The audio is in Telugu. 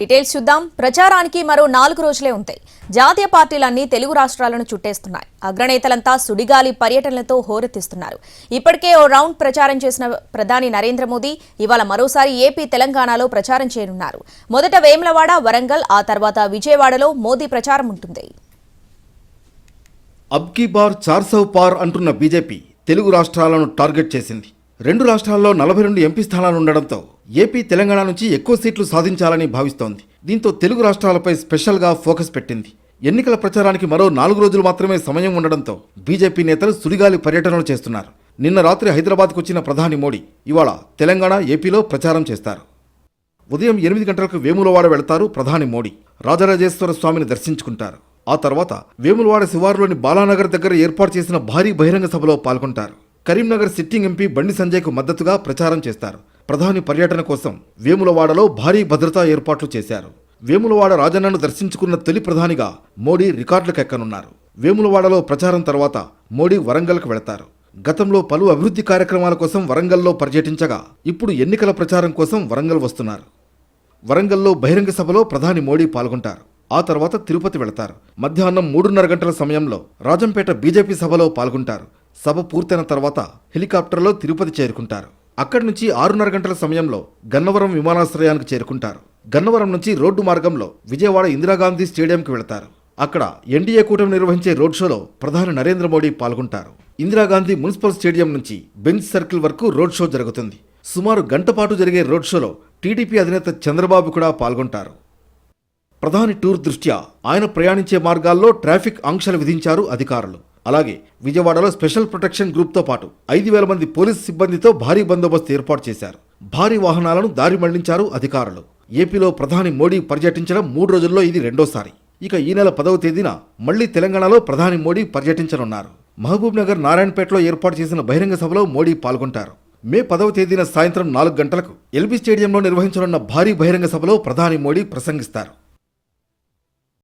డీటెయిల్స్ చూద్దాం. ప్రచారానికి మరో నాలుగు రోజులే ఉంటాయి. జాతీయ పార్టీలన్నీ తెలుగు రాష్ట్రాలను చుట్టేస్తున్నాయి. అగ్రనేతలంతా సుడిగాలి పర్యటనలతో హోరెత్తిస్తున్నారు. ఇప్పటికే ఓ రౌండ్ ప్రచారం చేసిన ప్రధాని నరేంద్ర మోదీ ఇవాళ మరోసారి ఏపీ తెలంగాణలో ప్రచారం చేయనున్నారు. మొదట వేములవాడ వరంగల్ ఆ తర్వాత విజయవాడలో మోదీ ప్రచారం ఉంటుంది. అబ్కి బార్ చార్సవ్ పార్ అంటున్న బీజేపీ తెలుగు రాష్ట్రాలను టార్గెట్ చేసింది. రెండు రాష్ట్రాల్లో నలభై రెండు ఎంపీ స్థానాలు ఉండడంతో ఏపీ తెలంగాణ నుంచి ఎక్కువ సీట్లు సాధించాలని భావిస్తోంది. దీంతో తెలుగు రాష్ట్రాలపై స్పెషల్గా ఫోకస్ పెట్టింది. ఎన్నికల ప్రచారానికి మరో నాలుగు రోజులు మాత్రమే సమయం ఉండడంతో బీజేపీ నేతలు సుడిగాలి పర్యటనలు చేస్తున్నారు. నిన్న రాత్రి హైదరాబాద్కు వచ్చిన ప్రధాని మోడీ ఇవాళ తెలంగాణ ఏపీలో ప్రచారం చేస్తారు. ఉదయం ఎనిమిది గంటలకు వేములవాడ వెళతారు ప్రధాని మోడీ. రాజరాజేశ్వర స్వామిని దర్శించుకుంటారు. ఆ తర్వాత వేములవాడ శివారులోని బాలానగర్ దగ్గర ఏర్పాటు చేసిన భారీ బహిరంగ సభలో పాల్గొంటారు. కరీంనగర్ సిట్టింగ్ ఎంపీ బండి సంజయ్కు మద్దతుగా ప్రచారం చేస్తారు. ప్రధాని పర్యటన కోసం వేములవాడలో భారీ భద్రతా ఏర్పాట్లు చేశారు. వేములవాడ రాజన్నను దర్శించుకున్న తొలి ప్రధానిగా మోడీ రికార్డులకెక్కనున్నారు. వేములవాడలో ప్రచారం తర్వాత మోడీ వరంగల్కు వెళతారు. గతంలో పలు అభివృద్ధి కార్యక్రమాల కోసం వరంగల్లో పర్యటించగా ఇప్పుడు ఎన్నికల ప్రచారం కోసం వరంగల్ వస్తున్నారు. వరంగల్లో బహిరంగ సభలో ప్రధాని మోడీ పాల్గొంటారు. ఆ తర్వాత తిరుపతి వెళతారు. మధ్యాహ్నం మూడున్నర గంటల సమయంలో రాజంపేట బీజేపీ సభలో పాల్గొంటారు. సభ పూర్తయిన తర్వాత హెలికాప్టర్లో తిరుపతి చేరుకుంటారు. అక్కడి నుంచి ఆరున్నర గంటల సమయంలో గన్నవరం విమానాశ్రయానికి చేరుకుంటారు. గన్నవరం నుంచి రోడ్డు మార్గంలో విజయవాడ ఇందిరాగాంధీ స్టేడియంకి వెళతారు. అక్కడ ఎన్డీఏ కూటమి నిర్వహించే రోడ్ షోలో ప్రధాని నరేంద్ర మోడీ పాల్గొంటారు. ఇందిరాగాంధీ మున్సిపల్ స్టేడియం నుంచి బెంచ్ సర్కిల్ వరకు రోడ్ షో జరుగుతుంది. సుమారు గంట పాటు జరిగే రోడ్ షోలో టీడీపీ అధినేత చంద్రబాబు కూడా పాల్గొంటారు. ప్రధాని టూర్ దృష్ట్యా ఆయన ప్రయాణించే మార్గాల్లో ట్రాఫిక్ ఆంక్షలు విధించారు అధికారులు. అలాగే విజయవాడలో స్పెషల్ ప్రొటెక్షన్ గ్రూప్తో పాటు ఐదు వేల మంది పోలీసు సిబ్బందితో భారీ బందోబస్తు ఏర్పాటు చేశారు. భారీ వాహనాలను దారి మళ్ళించారు అధికారులు. ఏపీలో ప్రధాని మోడీ పర్యటించడం మూడు రోజుల్లో ఇది రెండోసారి. ఇక ఈ నెల పదవ తేదీన మళ్ళీ తెలంగాణలో ప్రధాని మోడీ పర్యటించనున్నారు. మహబూబ్నగర్ నారాయణపేటలో ఏర్పాటు చేసిన బహిరంగ సభలో మోడీ పాల్గొంటారు. మే పదవ తేదీన సాయంత్రం నాలుగు గంటలకు ఎల్బీ స్టేడియంలో నిర్వహించనున్న భారీ బహిరంగ సభలో ప్రధాని మోడీ ప్రసంగిస్తారు.